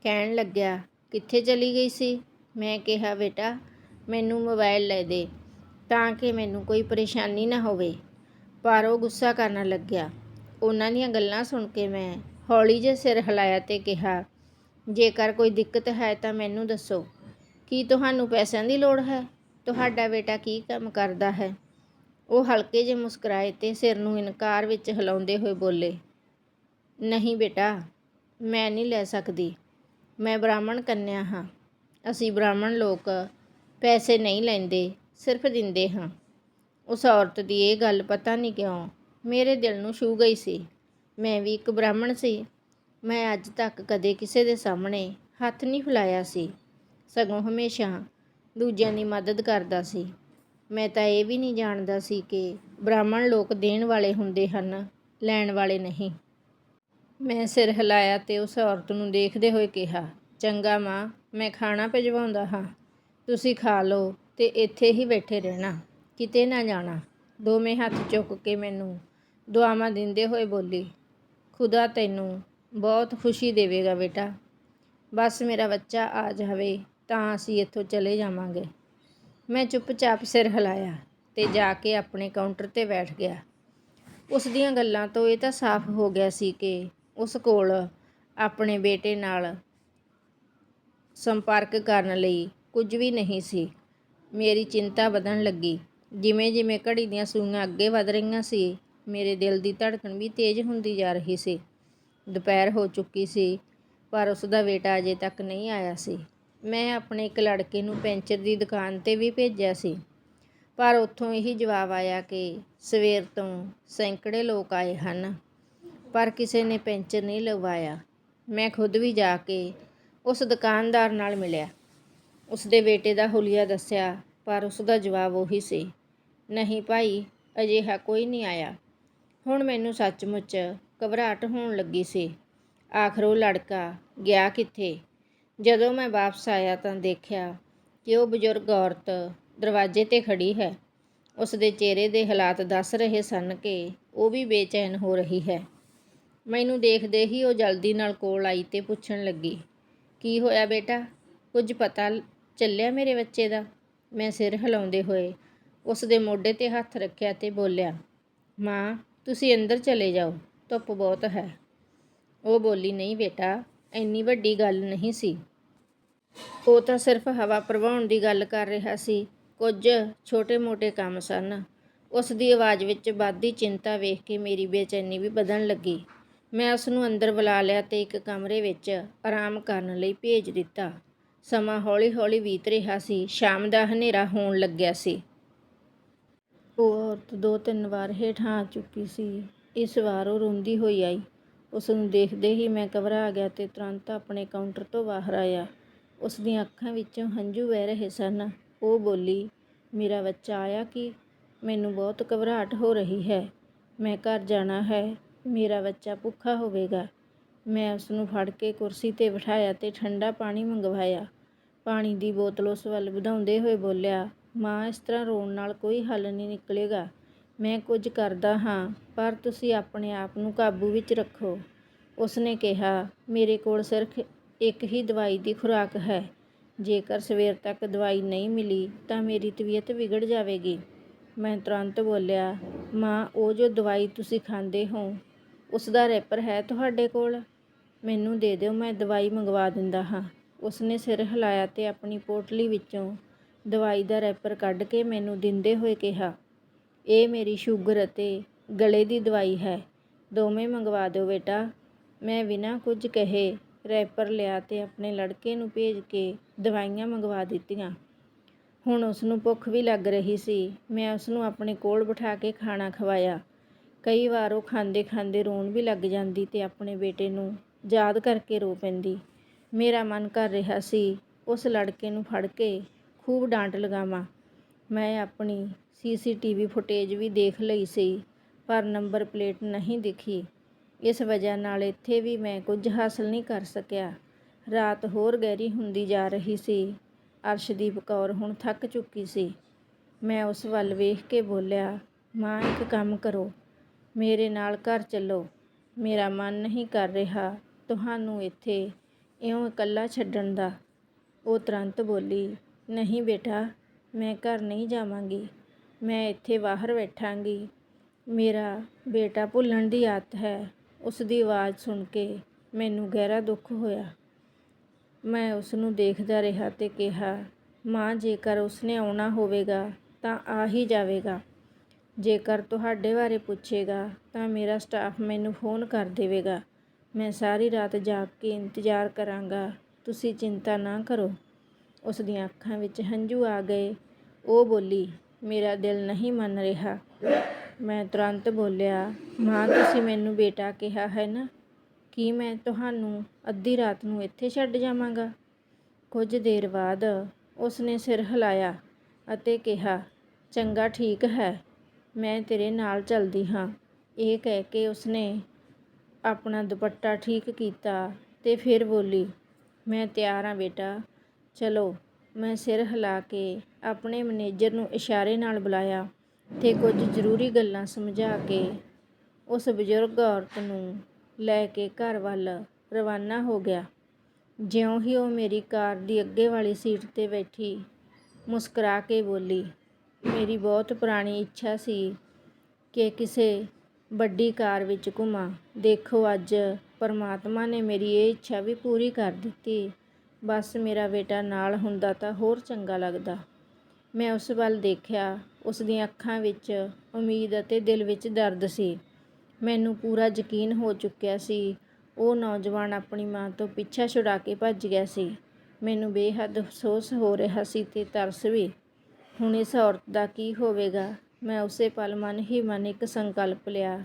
S1: ਕਹਿਣ ਲੱਗਿਆ, ਕਿੱਥੇ ਚਲੀ ਗਈ ਸੀ? ਮੈਂ ਕਿਹਾ, ਬੇਟਾ, ਮੈਨੂੰ ਮੋਬਾਈਲ ਲੈ ਦੇ ਤਾਂ ਕਿ ਮੈਨੂੰ ਕੋਈ ਪਰੇਸ਼ਾਨੀ ਨਾ ਹੋਵੇ। ਪਰ ਉਹ ਗੁੱਸਾ ਕਰਨ ਲੱਗਿਆ। ਉਹਨਾਂ ਦੀਆਂ ਗੱਲਾਂ ਸੁਣ ਕੇ ਮੈਂ ਹੌਲੀ ਜਿਹਾ ਸਿਰ ਹਿਲਾਇਆ ਤੇ ਕਿਹਾ, ਜੇਕਰ ਕੋਈ ਦਿੱਕਤ ਹੈ ਤਾਂ ਮੈਨੂੰ ਦੱਸੋ। ਕੀ ਤੁਹਾਨੂੰ ਪੈਸਿਆਂ ਦੀ ਲੋੜ ਹੈ? ਤੁਹਾਡਾ ਬੇਟਾ ਕੀ ਕੰਮ ਕਰਦਾ ਹੈ? ਉਹ ਹਲਕੇ ਜਿਹੇ ਮੁਸਕਰਾਏ ਤੇ ਸਿਰ ਨੂੰ ਇਨਕਾਰ ਵਿੱਚ ਹਿਲਾਉਂਦੇ ਹੋਏ ਬੋਲੇ, ਨਹੀਂ ਬੇਟਾ, ਮੈਂ ਨਹੀਂ ਲੈ ਸਕਦੀ। ਮੈਂ ਬ੍ਰਾਹਮਣ ਕੰਨਿਆ ਹਾਂ। ਅਸੀਂ ਬ੍ਰਾਹਮਣ ਲੋਕ ਪੈਸੇ ਨਹੀਂ ਲੈਂਦੇ, ਸਿਰਫ ਦਿੰਦੇ ਹਾਂ। ਉਸ ਔਰਤ ਦੀ ਇਹ ਗੱਲ ਪਤਾ ਨਹੀਂ ਕਿਉਂ, ਮੇਰੇ ਦਿਲ ਨੂੰ ਛੂ ਗਈ ਸੀ। ਮੈਂ ਵੀ ਇੱਕ ਬ੍ਰਾਹਮਣ ਸੀ। ਮੈਂ ਅੱਜ ਤੱਕ ਕਦੇ ਕਿਸੇ ਦੇ ਸਾਹਮਣੇ ਹੱਥ ਨਹੀਂ ਫੈਲਾਇਆ ਸੀ। ਸਗੋਂ ਹਮੇਸ਼ਾ ਦੂਜਿਆਂ ਦੀ ਮਦਦ ਕਰਦਾ ਸੀ। ਮੈਂ ਤਾਂ ਇਹ ਵੀ ਨਹੀਂ ਜਾਣਦਾ ਸੀ ਕਿ ਬ੍ਰਾਹਮਣ ਲੋਕ ਦੇਣ ਵਾਲੇ ਹੁੰਦੇ ਹਨ, ਲੈਣ ਵਾਲੇ ਨਹੀਂ। ਮੈਂ ਸਿਰ ਹਿਲਾਇਆ ਤੇ ਉਸ ਔਰਤ ਨੂੰ ਦੇਖਦੇ ਹੋਏ ਕਿਹਾ, ਚੰਗਾ ਮਾਂ, ਮੈਂ ਖਾਣਾ ਭਿਜਵਾਉਂਦਾ ਹਾਂ। ਤੁਸੀਂ ਖਾ ਲਓ ਤੇ ਇੱਥੇ ਹੀ ਬੈਠੇ ਰਹਿਣਾ, ਕਿਤੇ ਨਾ ਜਾਣਾ। ਦੋਵੇਂ ਹੱਥ ਚੁੱਕ ਕੇ ਮੈਨੂੰ ਦੁਆਵਾਂ ਦਿੰਦੇ ਹੋਏ ਬੋਲੀ, ਖੁਦਾ ਤੈਨੂੰ ਬਹੁਤ ਖੁਸ਼ੀ ਦੇਵੇਗਾ ਬੇਟਾ। ਬਸ ਮੇਰਾ ਬੱਚਾ ਆ ਜਾਵੇ ਤਾਂ ਅਸੀਂ ਇੱਥੋਂ ਚਲੇ ਜਾਵਾਂਗੇ। ਮੈਂ ਚੁੱਪਚਾਪ ਸਿਰ ਹਿਲਾਇਆ ਤੇ ਜਾ ਕੇ ਆਪਣੇ ਕਾਊਂਟਰ ਤੇ ਬੈਠ ਗਿਆ। ਉਸ ਦੀਆਂ ਗੱਲਾਂ ਤੋਂ ਇਹ ਤਾਂ ਸਾਫ਼ ਹੋ ਗਿਆ ਸੀ ਕਿ ਉਸ ਕੋਲ ਆਪਣੇ ਬੇਟੇ ਨਾਲ ਸੰਪਰਕ ਕਰਨ ਲਈ ਕੁਝ ਵੀ ਨਹੀਂ ਸੀ। ਮੇਰੀ ਚਿੰਤਾ ਵਧਣ ਲੱਗੀ। ਜਿਵੇਂ ਜਿਵੇਂ ਘੜੀ ਦੀਆਂ ਸੂਈਆਂ ਅੱਗੇ ਵਧ ਰਹੀਆਂ ਸੀ, ਮੇਰੇ ਦਿਲ ਦੀ ਧੜਕਣ ਵੀ ਤੇਜ਼ ਹੁੰਦੀ ਜਾ ਰਹੀ ਸੀ। ਦੁਪਹਿਰ ਹੋ ਚੁੱਕੀ ਸੀ, ਪਰ ਉਸ ਦਾ ਬੇਟਾ ਅਜੇ ਤੱਕ ਨਹੀਂ ਆਇਆ ਸੀ। ਮੈਂ ਆਪਣੇ ਇੱਕ ਲੜਕੇ ਨੂੰ ਪੈਂਚਰ ਦੀ ਦੁਕਾਨ ਤੇ ਵੀ ਭੇਜਿਆ ਸੀ। ਪਰ ਉੱਥੋਂ ਇਹੀ ਜਵਾਬ ਆਇਆ ਕਿ ਸਵੇਰ ਤੋਂ ਸੈਂਕੜੇ ਲੋਕ ਆਏ ਹਨ, ਪਰ ਕਿਸੇ ਨੇ ਪੈਂਚਰ ਨਹੀਂ ਲਗਵਾਇਆ। ਮੈਂ ਖੁਦ ਵੀ ਜਾ ਕੇ ਉਸ ਦੁਕਾਨਦਾਰ ਨਾਲ ਮਿਲਿਆ। ਉਸ ਦੇ ਬੇਟੇ ਦਾ ਹੁਲੀਆ ਦੱਸਿਆ, ਪਰ ਉਸ ਦਾ ਜਵਾਬ ਉਹੀ ਸੀ, ਨਹੀਂ ਭਾਈ, ਅਜਿਹਾ ਕੋਈ ਨਹੀਂ ਆਇਆ। ਹੁਣ ਮੈਨੂੰ ਸੱਚਮੁੱਚ ਘਬਰਾਹਟ ਹੋਣ ਲੱਗੀ ਸੀ। ਆਖਰ ਉਹ ਲੜਕਾ ਗਿਆ ਕਿੱਥੇ? ਜਦੋਂ ਮੈਂ ਵਾਪਸ ਆਇਆ ਤਾਂ ਦੇਖਿਆ ਕਿ ਉਹ ਬਜ਼ੁਰਗ ਔਰਤ ਦਰਵਾਜ਼ੇ ਤੇ ਖੜੀ ਹੈ। ਉਸ ਦੇ ਚਿਹਰੇ ਦੇ ਹਾਲਾਤ ਦੱਸ ਰਹੇ ਸਨ ਕਿ ਉਹ ਵੀ ਬੇਚੈਨ ਹੋ ਰਹੀ ਹੈ। ਮੈਨੂੰ ਦੇਖਦੇ ਹੀ ਉਹ ਜਲਦੀ ਨਾਲ ਕੋਲ ਆਈ ਤੇ ਪੁੱਛਣ ਲੱਗੀ, ਕੀ ਹੋਇਆ ਬੇਟਾ? ਕੁਝ ਪਤਾ ਚੱਲਿਆ ਮੇਰੇ ਬੱਚੇ ਦਾ? ਮੈਂ ਸਿਰ ਹਿਲਾਉਂਦੇ ਹੋਏ ਉਸ ਦੇ ਮੋਢੇ ਤੇ ਹੱਥ ਰੱਖਿਆ ਤੇ ਬੋਲਿਆ, ਮਾਂ, ਤੁਸੀਂ ਅੰਦਰ ਚਲੇ ਜਾਓ, ਧੁੱਪ ਬਹੁਤ ਹੈ। ਉਹ ਬੋਲੀ, ਨਹੀਂ ਬੇਟਾ ਇੰਨੀ ਵੱਡੀ ਗੱਲ ਨਹੀਂ ਸੀ। ਉਹ ਤਾਂ ਸਿਰਫ ਹਵਾ ਭਰਵਾਉਣ ਦੀ ਗੱਲ ਕਰ ਰਿਹਾ ਸੀ। ਕੁਝ ਛੋਟੇ-ਮੋਟੇ ਕੰਮ ਸਨ। ਉਸ ਦੀ ਆਵਾਜ਼ ਵਿੱਚ ਵੱਧਦੀ ਚਿੰਤਾ ਵੇਖ ਕੇ ਮੇਰੀ ਬੇਚੈਨੀ ਵੀ ਵਧਣ ਲੱਗੀ। ਮੈਂ ਉਸ ਨੂੰ ਅੰਦਰ ਬੁਲਾ ਲਿਆ ਤੇ ਇੱਕ ਕਮਰੇ ਵਿੱਚ ਆਰਾਮ ਕਰਨ ਲਈ ਭੇਜ ਦਿੱਤਾ। ਸਮਾਂ ਹੌਲੀ-ਹੌਲੀ ਬੀਤ ਰਿਹਾ ਸੀ। ਸ਼ਾਮ ਦਾ ਹਨੇਰਾ ਹੋਣ ਲੱਗਿਆ ਸੀ। ਉਹ ਔਰਤ ਦੋ ਤਿੰਨ ਵਾਰ ਹੇਠਾਂ ਆ ਚੁੱਕੀ ਸੀ। ਇਸ ਵਾਰ ਉਹ ਰੋਂਦੀ ਹੋਈ ਆਈ। ਉਸ ਨੂੰ ਦੇਖਦੇ ਹੀ ਮੈਂ ਘਬਰਾ ਗਿਆ ਤੇ ਤੁਰੰਤ ਆਪਣੇ ਕਾਊਂਟਰ ਤੋਂ ਬਾਹਰ ਆਇਆ। ਉਸ ਦੀਆਂ ਅੱਖਾਂ ਵਿੱਚੋਂ ਹੰਝੂ ਵਹਿ ਰਹੇ ਸਨ। ਉਹ ਬੋਲੀ, ਮੇਰਾ ਬੱਚਾ ਆਇਆ ਕਿ? ਮੈਨੂੰ ਬਹੁਤ ਘਬਰਾਹਟ ਹੋ ਰਹੀ ਹੈ। ਮੈਂ ਘਰ ਜਾਣਾ ਹੈ। ਮੇਰਾ ਬੱਚਾ ਭੁੱਖਾ ਹੋਵੇਗਾ। ਮੈਂ ਉਸ ਨੂੰ ਫੜ ਕੇ ਕੁਰਸੀ ਤੇ ਬਿਠਾਇਆ ਤੇ ਠੰਡਾ ਪਾਣੀ ਮੰਗਵਾਇਆ। ਪਾਣੀ ਦੀ ਬੋਤਲ ਉਸ ਵੱਲ ਵਧਾਉਂਦੇ ਹੋਏ ਬੋਲਿਆ, ਮਾਂ, ਇਸ ਤਰ੍ਹਾਂ ਰੋਣ ਨਾਲ ਕੋਈ ਹੱਲ ਨਹੀਂ ਨਿਕਲੇਗਾ। ਮੈਂ ਕੁਝ ਕਰਦਾ ਹਾਂ, ਪਰ ਤੁਸੀਂ ਆਪਣੇ ਆਪ ਨੂੰ ਕਾਬੂ ਵਿੱਚ ਰੱਖੋ। ਉਸਨੇ ਕਿਹਾ, ਮੇਰੇ ਕੋਲ ਸਿਰਫ ਇੱਕ ਹੀ ਦਵਾਈ ਦੀ ਖੁਰਾਕ ਹੈ। ਜੇਕਰ ਸਵੇਰ ਤੱਕ ਦਵਾਈ ਨਹੀਂ ਮਿਲੀ, ਤਾਂ ਮੇਰੀ ਤਬੀਅਤ ਵਿਗੜ ਜਾਵੇਗੀ। ਮੈਂ ਤੁਰੰਤ ਬੋਲਿਆ, ਮਾਂ, ਉਹ ਜੋ ਦਵਾਈ ਤੁਸੀਂ ਖਾਂਦੇ ਹੋ ਉਸ ਦਾ ਰੈਪਰ ਹੈ ਤੁਹਾਡੇ ਕੋਲ? ਮੈਨੂੰ ਦੇ ਦਿਓ, ਮੈਂ ਦਵਾਈ ਮੰਗਵਾ ਦਿੰਦਾ ਹਾਂ। ਉਸਨੇ ਸਿਰ ਹਿਲਾਇਆ ਤੇ ਆਪਣੀ ਪੋਟਲੀ ਵਿੱਚੋਂ ਦਵਾਈ ਦਾ ਰੈਪਰ ਕੱਢ ਕੇ ਮੈਨੂੰ ਦਿੰਦੇ ਹੋਏ ਕਿਹਾ ਇਹ ਮੇਰੀ ਸ਼ੂਗਰ ਅਤੇ ਗਲੇ ਦੀ ਦਵਾਈ ਹੈ। ਦੋਵੇਂ ਮੰਗਵਾ ਦਿਓ ਬੇਟਾ। ਮੈਂ ਬਿਨਾਂ ਕੁਝ ਕਹੇ ਰੈਪਰ ਲਿਆ ਅਤੇ ਆਪਣੇ ਲੜਕੇ ਨੂੰ ਭੇਜ ਕੇ ਦਵਾਈਆਂ ਮੰਗਵਾ ਦਿੱਤੀਆਂ। ਹੁਣ ਉਸਨੂੰ ਭੁੱਖ ਵੀ ਲੱਗ ਰਹੀ ਸੀ। ਮੈਂ ਉਸਨੂੰ ਆਪਣੇ ਕੋਲ ਬਿਠਾ ਕੇ ਖਾਣਾ ਖਵਾਇਆ। ਕਈ ਵਾਰ ਉਹ ਖਾਂਦੇ ਖਾਂਦੇ ਰੋਣ ਵੀ ਲੱਗ ਜਾਂਦੀ ਅਤੇ ਆਪਣੇ ਬੇਟੇ ਨੂੰ ਯਾਦ ਕਰਕੇ ਰੋ ਪੈਂਦੀ। ਮੇਰਾ ਮਨ ਕਰ ਰਿਹਾ ਸੀ ਉਸ ਲੜਕੇ ਨੂੰ ਫੜ ਕੇ ਖੂਬ ਡਾਂਟ ਲਗਾਵਾਂ। ਮੈਂ ਆਪਣੀ ਸੀਸੀਟੀਵੀ ਫੁਟੇਜ ਵੀ ਦੇਖ ਲਈ ਸੀ ਪਰ ਨੰਬਰ ਪਲੇਟ ਨਹੀਂ ਦਿਖੀ ਇਸ ਵਜ੍ਹਾ ਨਾਲ ਇੱਥੇ ਵੀ ਮੈਂ ਕੁਝ ਹਾਸਲ ਨਹੀਂ ਕਰ ਸਕਿਆ ਰਾਤ ਹੋਰ ਗਹਿਰੀ ਹੁੰਦੀ ਜਾ ਰਹੀ ਸੀ ਅਰਸ਼ਦੀਪ ਕੌਰ ਹੁਣ ਥੱਕ ਚੁੱਕੀ ਸੀ ਮੈਂ ਉਸ ਵੱਲ ਵੇਖ ਕੇ ਬੋਲਿਆ ਮਾਂ ਇੱਕ ਕੰਮ ਕਰੋ ਮੇਰੇ ਨਾਲ ਘਰ ਚੱਲੋ ਮੇਰਾ ਮਨ ਨਹੀਂ ਕਰ ਰਿਹਾ ਤੁਹਾਨੂੰ ਇੱਥੇ ਇਉਂ ਇਕੱਲਾ ਛੱਡਣ ਦਾ ਉਹ ਤੁਰੰਤ ਬੋਲੀ ਨਹੀਂ ਬੇਟਾ ਮੈਂ ਘਰ ਨਹੀਂ ਜਾਵਾਂਗੀ ਮੈਂ ਇੱਥੇ ਬਾਹਰ ਬੈਠਾਂਗੀ। ਮੇਰਾ ਬੇਟਾ ਭੁੱਲਣ ਦੀ ਆਦਤ ਹੈ। ਉਸ ਦੀ ਆਵਾਜ਼ ਸੁਣ ਕੇ ਮੈਨੂੰ ਗਹਿਰਾ ਦੁੱਖ ਹੋਇਆ। ਮੈਂ ਉਸ ਨੂੰ ਦੇਖਦਾ ਰਿਹਾ ਅਤੇ ਕਿਹਾ, ਮਾਂ, ਜੇਕਰ ਉਸਨੇ ਆਉਣਾ ਹੋਵੇਗਾ, ਤਾਂ ਆ ਹੀ ਜਾਵੇਗਾ। ਜੇਕਰ ਤੁਹਾਡੇ ਬਾਰੇ ਪੁੱਛੇਗਾ, ਤਾਂ ਮੇਰਾ ਸਟਾਫ ਮੈਨੂੰ ਫੋਨ ਕਰ ਦੇਵੇਗਾ। ਮੈਂ ਸਾਰੀ ਰਾਤ ਜਾਗ ਕੇ ਇੰਤਜ਼ਾਰ ਕਰਾਂਗਾ। ਤੁਸੀਂ ਚਿੰਤਾ ਨਾ ਕਰੋ। ਉਸ ਦੀਆਂ ਅੱਖਾਂ ਵਿੱਚ ਹੰਝੂ ਆ ਗਏ। ਉਹ ਬੋਲੀ ਮੇਰਾ ਦਿਲ ਨਹੀਂ ਮੰਨ ਰਿਹਾ। ਮੈਂ ਤੁਰੰਤ ਬੋਲਿਆ, ਮਾਂ, ਤੁਸੀਂ ਮੈਨੂੰ ਬੇਟਾ ਕਿਹਾ ਹੈ ਨਾ? ਕੀ ਮੈਂ ਤੁਹਾਨੂੰ ਅੱਧੀ ਰਾਤ ਨੂੰ ਇੱਥੇ ਛੱਡ ਜਾਵਾਂਗਾ? ਕੁਝ ਦੇਰ ਬਾਅਦ ਉਸਨੇ ਸਿਰ ਹਿਲਾਇਆ ਅਤੇ ਕਿਹਾ, ਚੰਗਾ, ਠੀਕ ਹੈ, ਮੈਂ ਤੇਰੇ ਨਾਲ ਚੱਲਦੀ ਹਾਂ। ਇਹ ਕਹਿ ਕੇ ਉਸਨੇ ਆਪਣਾ ਦੁਪੱਟਾ ਠੀਕ ਕੀਤਾ ਤੇ ਫਿਰ ਬੋਲੀ, ਮੈਂ ਤਿਆਰ ਹਾਂ ਬੇਟਾ, ਚਲੋ। ਮੈਂ ਸਿਰ ਹਿਲਾ ਕੇ ਆਪਣੇ ਮੈਨੇਜਰ ਨੂੰ ਇਸ਼ਾਰੇ ਨਾਲ ਬੁਲਾਇਆ ਅਤੇ ਕੁਝ ਜ਼ਰੂਰੀ ਗੱਲਾਂ ਸਮਝਾ ਕੇ ਉਸ ਬਜ਼ੁਰਗ ਔਰਤ ਨੂੰ ਲੈ ਕੇ ਘਰ ਵੱਲ ਰਵਾਨਾ ਹੋ ਗਿਆ। ਜਿਉਂ ਹੀ ਉਹ ਮੇਰੀ ਕਾਰ ਦੀ ਅੱਗੇ ਵਾਲੀ ਸੀਟ ਤੇ ਬੈਠੀ ਮੁਸਕਰਾ ਕੇ ਬੋਲੀ, ਮੇਰੀ ਬਹੁਤ ਪੁਰਾਣੀ ਇੱਛਾ ਸੀ ਕਿ ਕਿਸੇ ਵੱਡੀ ਕਾਰ ਵਿੱਚ ਘੁੰਮਾਂ। ਦੇਖੋ, ਅੱਜ ਪਰਮਾਤਮਾ ਨੇ ਮੇਰੀ ਇਹ ਇੱਛਾ ਵੀ ਪੂਰੀ ਕਰ ਦਿੱਤੀ ਬਸ ਮੇਰਾ ਬੇਟਾ ਨਾਲ ਹੁੰਦਾ ਤਾਂ ਹੋਰ ਚੰਗਾ ਲੱਗਦਾ। ਮੈਂ ਉਸ ਵੱਲ ਦੇਖਿਆ। ਉਸ ਦੀਆਂ ਅੱਖਾਂ ਵਿੱਚ ਉਮੀਦ ਅਤੇ ਦਿਲ ਵਿੱਚ ਦਰਦ ਸੀ। ਮੈਨੂੰ ਪੂਰਾ ਯਕੀਨ ਹੋ ਚੁੱਕਿਆ ਸੀ। ਉਹ ਨੌਜਵਾਨ ਆਪਣੀ ਮਾਂ ਤੋਂ ਪਿੱਛਾ ਛੁਡਾ ਕੇ ਭੱਜ ਗਿਆ ਸੀ। ਮੈਨੂੰ ਬੇਹੱਦ ਅਫਸੋਸ ਹੋ ਰਿਹਾ ਸੀ ਤੇ ਤਰਸ ਵੀ। ਹੁਣ ਇਸ ਔਰਤ ਦਾ ਕੀ ਹੋਵੇਗਾ? ਮੈਂ ਉਸੇ ਪਲ ਮਨ ਹੀ ਮਨ ਇੱਕ ਸੰਕਲਪ ਲਿਆ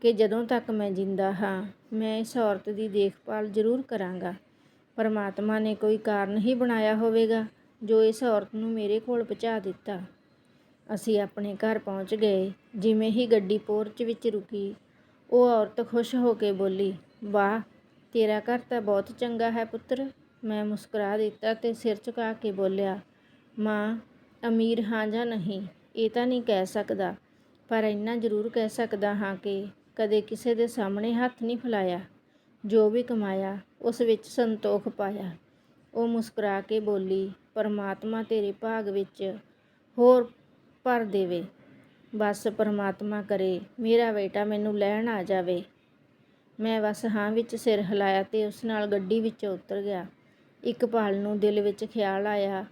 S1: ਕਿ ਜਦੋਂ ਤੱਕ ਮੈਂ ਜਿੰਦਾ ਹਾਂ, ਮੈਂ ਇਸ ਔਰਤ ਦੀ ਦੇਖਭਾਲ ਜ਼ਰੂਰ ਕਰਾਂਗਾ। ਪਰਮਾਤਮਾ ਨੇ ਕੋਈ ਕਾਰਨ ਹੀ ਬਣਾਇਆ ਹੋਵੇਗਾ, ਜੋ ਇਸ ਔਰਤ ਨੂੰ ਮੇਰੇ ਕੋਲ ਪਹੁੰਚਾ ਦਿੱਤਾ। ਅਸੀਂ ਆਪਣੇ ਘਰ ਪਹੁੰਚ ਗਏ। ਜਿਵੇਂ ਹੀ ਗੱਡੀ ਪੋਰਚ ਵਿੱਚ ਰੁਕੀ, ਉਹ ਔਰਤ ਖੁਸ਼ ਹੋ ਕੇ ਬੋਲੀ, ਵਾਹ, ਤੇਰਾ ਘਰ ਤਾਂ ਬਹੁਤ ਚੰਗਾ ਹੈ ਪੁੱਤਰ। ਮੈਂ ਮੁਸਕਰਾ ਦਿੱਤਾ ਤੇ ਸਿਰ ਝੁਕਾ ਕੇ ਬੋਲਿਆ, ਮਾਂ, ਅਮੀਰ ਹਾਂ ਜਾਂ ਨਹੀਂ, ਇਹ ਤਾਂ ਨਹੀਂ ਕਹਿ ਸਕਦਾ, ਪਰ ਇੰਨਾ ਜ਼ਰੂਰ ਕਹਿ ਸਕਦਾ ਹਾਂ ਕਿ ਕਦੇ ਕਿਸੇ ਦੇ ਸਾਹਮਣੇ ਹੱਥ ਨਹੀਂ ਫੈਲਾਇਆ। ਜੋ ਵੀ ਕਮਾਇਆ ਉਸ ਵਿੱਚ ਸੰਤੋਖ ਪਾਇਆ। ਉਹ ਮੁਸਕਰਾ ਕੇ ਬੋਲੀ, ਪਰਮਾਤਮਾ ਤੇਰੇ ਭਾਗ ਵਿੱਚ ਹੋਰ ਭਰ ਦੇਵੇ। ਬਸ ਪਰਮਾਤਮਾ ਕਰੇ, ਮੇਰਾ ਬੇਟਾ ਮੈਨੂੰ ਲੈਣ ਆ ਜਾਵੇ। ਮੈਂ ਬਸ ਹਾਂ ਵਿੱਚ ਸਿਰ ਹਿਲਾਇਆ ਤੇ ਉਸ ਨਾਲ ਗੱਡੀ ਵਿੱਚੋਂ ਉਤਰ ਗਿਆ। ਇੱਕ ਪਲ ਨੂੰ ਦਿਲ ਵਿੱਚ ਖਿਆਲ ਆਇਆ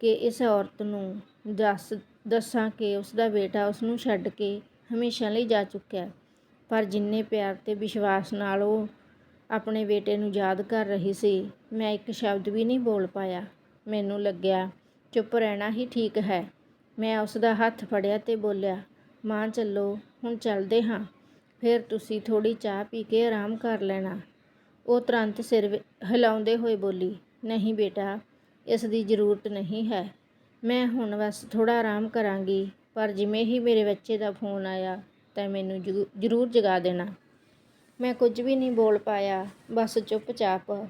S1: ਕਿ ਇਸ ਔਰਤ ਨੂੰ ਦੱਸ, ਦੱਸਾਂ ਕਿ ਉਸ ਦਾ ਬੇਟਾ ਉਸ ਨੂੰ ਛੱਡ ਕੇ ਹਮੇਸ਼ਾ ਲਈ ਜਾ ਚੁੱਕਿਆ ਪਰ ਜਿੰਨੇ ਪਿਆਰ ਤੇ ਵਿਸ਼ਵਾਸ ਨਾਲ ਉਹ ਆਪਣੇ ਬੇਟੇ ਨੂੰ ਯਾਦ ਕਰ ਰਹੀ ਸੀ। ਮੈਂ ਇੱਕ ਸ਼ਬਦ ਵੀ ਨਹੀਂ ਬੋਲ ਪਾਇਆ। ਮੈਨੂੰ ਲੱਗਿਆ, ਚੁੱਪ ਰਹਿਣਾ ਹੀ ਠੀਕ ਹੈ। ਮੈਂ ਉਸ ਦਾ ਹੱਥ ਫੜਿਆ ਤੇ ਬੋਲਿਆ, ਮਾਂ, ਚੱਲੋ, ਹੁਣ ਚੱਲਦੇ ਹਾਂ। ਫਿਰ ਤੁਸੀਂ ਥੋੜੀ ਚਾਹ ਪੀ ਕੇ ਆਰਾਮ ਕਰ ਲੈਣਾ। ਉਹ ਤੁਰੰਤ ਸਿਰ ਹਿਲਾਉਂਦੇ ਹੋਏ ਬੋਲੀ, ਨਹੀਂ ਬੇਟਾ, ਇਸ ਦੀ ਜ਼ਰੂਰਤ ਨਹੀਂ ਹੈ। ਮੈਂ ਹੁਣ ਬਸ ਥੋੜਾ ਆਰਾਮ ਕਰਾਂਗੀ, ਪਰ ਜਿਵੇਂ ਹੀ ਮੇਰੇ ਬੱਚੇ ਦਾ ਫੋਨ ਆਇਆ, ਤਾਂ ਮੈਨੂੰ ਜ਼ਰੂ- ਜ਼ਰੂਰ ਜਗਾ ਦੇਣਾ। ਮੈਂ ਕੁਝ ਵੀ ਨਹੀਂ ਬੋਲ ਪਾਇਆ, ਬਸ ਚੁੱਪਚਾਪ